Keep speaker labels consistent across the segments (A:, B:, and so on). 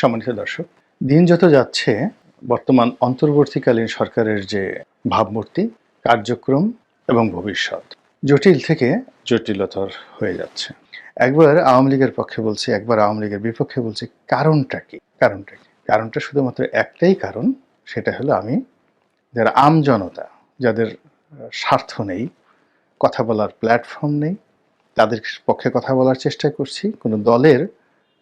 A: সম্মানিত দর্শক, দিন যত যাচ্ছে, বর্তমান অন্তর্বর্তীকালীন সরকারের যে ভাবমূর্তি, কার্যক্রম এবং ভবিষ্যৎ জটিল থেকে জটিলতর হয়ে যাচ্ছে। একবার আওয়ামী লীগের পক্ষে বলছি, একবার আওয়ামী লীগের বিপক্ষে বলছি, কারণটা কি? কারণটা কি? কারণটা শুধুমাত্র একটাই কারণ, সেটা হলো আমি, যারা আম জনতা, যাদের স্বার্থ নেই, কথা বলার প্ল্যাটফর্ম নেই, তাদের পক্ষে কথা বলার চেষ্টা করছি, কোনো দলের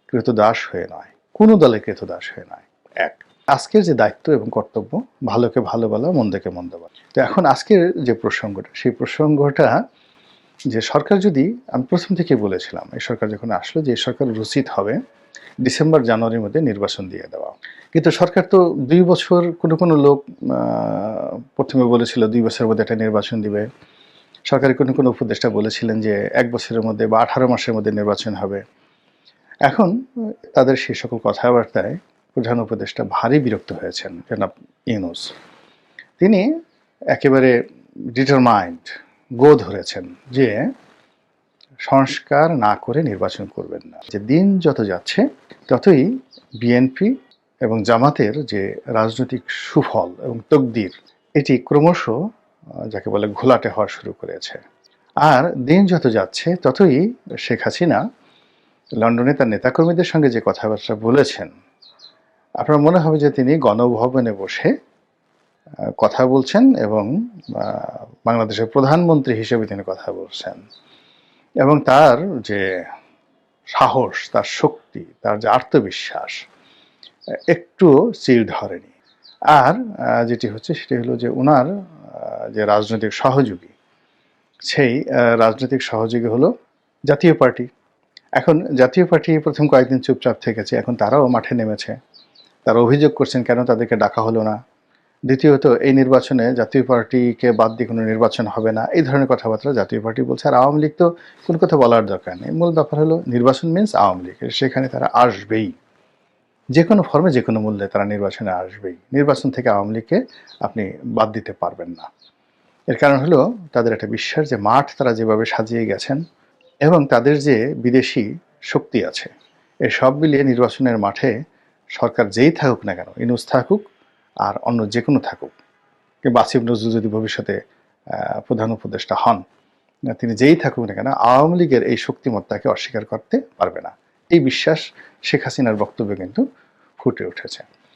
A: কৃতদাস হয়ে নয়। কোনো দলের কৃতদাস হয়ে নয়। এক, আজকের যে দায়িত্ব এবং কর্তব্য, ভালোকে ভালো বলা, মন্দকে মন্দ বলা। তো এখন আজকের যে প্রসঙ্গটা, সেই প্রসঙ্গটা যে সরকার যদি, আমি প্রথম থেকে বলেছিলাম, এই সরকার যখন আসলো যে সরকার উচিত হবে, ডিসেম্বর, জানুয়ারির মধ্যে নির্বাচন দিয়ে দেওয়া। কিন্তু সরকার তো দুই বছর কোনো কোনো লোক প্রথমে বলেছিল দুই বছরের মধ্যে একটা নির্বাচন দিবে। সরকারি কোনো কোনো উপদেষ্টা বলেছিলেন যে এক বছরের মধ্যে বা আঠারো মাসের মধ্যে নির্বাচন হবে। এখন তাদের সেই সকল কথাবার্তায় প্রধান উপদেষ্টা ভারী বিরক্ত হয়েছেন, জনাব ইউনুস। তিনি একেবারে ডিটারমাইন্ড গো ধরেছেন যে সংস্কার না করে নির্বাচন করবেন না। যে দিন যত যাচ্ছে, ততই বিএনপি এবং জামাতের যে রাজনৈতিক সুফল এবং তকদির, এটি ক্রমশ যাকে বলে ঘোলাটে হওয়া শুরু করেছে। আর দিন যত যাচ্ছে, ততই শেখ হাসিনা লন্ডনে তার নেতাকর্মীদের সঙ্গে যে কথাবার্তা বলেছেন আপনার মনে হবে যে তিনি গণভবনে বসে কথা বলছেন এবং বাংলাদেশের প্রধানমন্ত্রী হিসেবে তিনি কথা বলছেন। এবং তার যে সাহস তার শক্তি তার যে আত্মবিশ্বাস আহ, একটুও চির ধরেনি। আর যেটি হচ্ছে সেটি হলো যে ওনার যে রাজনৈতিক সহযোগী সেই রাজনৈতিক সহযোগী হলো জাতীয় পার্টি এখন জাতীয় পার্টি প্রথম কয়েকদিন চুপচাপ থেকেছে, এখন তারাও মাঠে নেমেছে। তারা অভিযোগ করছেন, কেন তাদেরকে ডাকা হলো না? দ্বিতীয়ত, এই নির্বাচনে জাতীয় পার্টিকে বাদ দিয়ে কোনো নির্বাচন হবে না। এই ধরনের কথাবার্তা জাতীয় পার্টি বলছে, আর আওয়ামী লীগ তো কোনো কথা বলার দরকার নেই। মূল ব্যাপার হলো নির্বাচন মিন্স আওয়ামী লীগ। সেখানে তারা আসবেই। যে কোনো ফর্মে যে কোনো মূল্যে তারা নির্বাচনে আসবেই। নির্বাচন থেকে আওয়ামী লীগকে আপনি বাদ দিতে পারবেন না। এর কারণ হলো, তাদের একটা বিশ্বাস যে মাঠ তারা যেভাবে সাজিয়ে গেছেন এবং তাদের যে বিদেশি শক্তি আছে এই সব মিলিয়ে নির্বাচনের মাঠে সরকার যেই থাকুক না কেন, ইনুস থাকুক আর অন্য যে কোনো থাকুক, কিংবা আসিফ নজরুল যদি ভবিষ্যতে প্রধান উপদেষ্টা হন, তিনি যেই থাকুক না কেন, আওয়ামী লীগের এই শক্তিমত্তাকে অস্বীকার করতে পারবে না। এই বিশ্বাস শেখ হাসিনার বক্তব্যে কিন্তু ফুটে উঠেছে।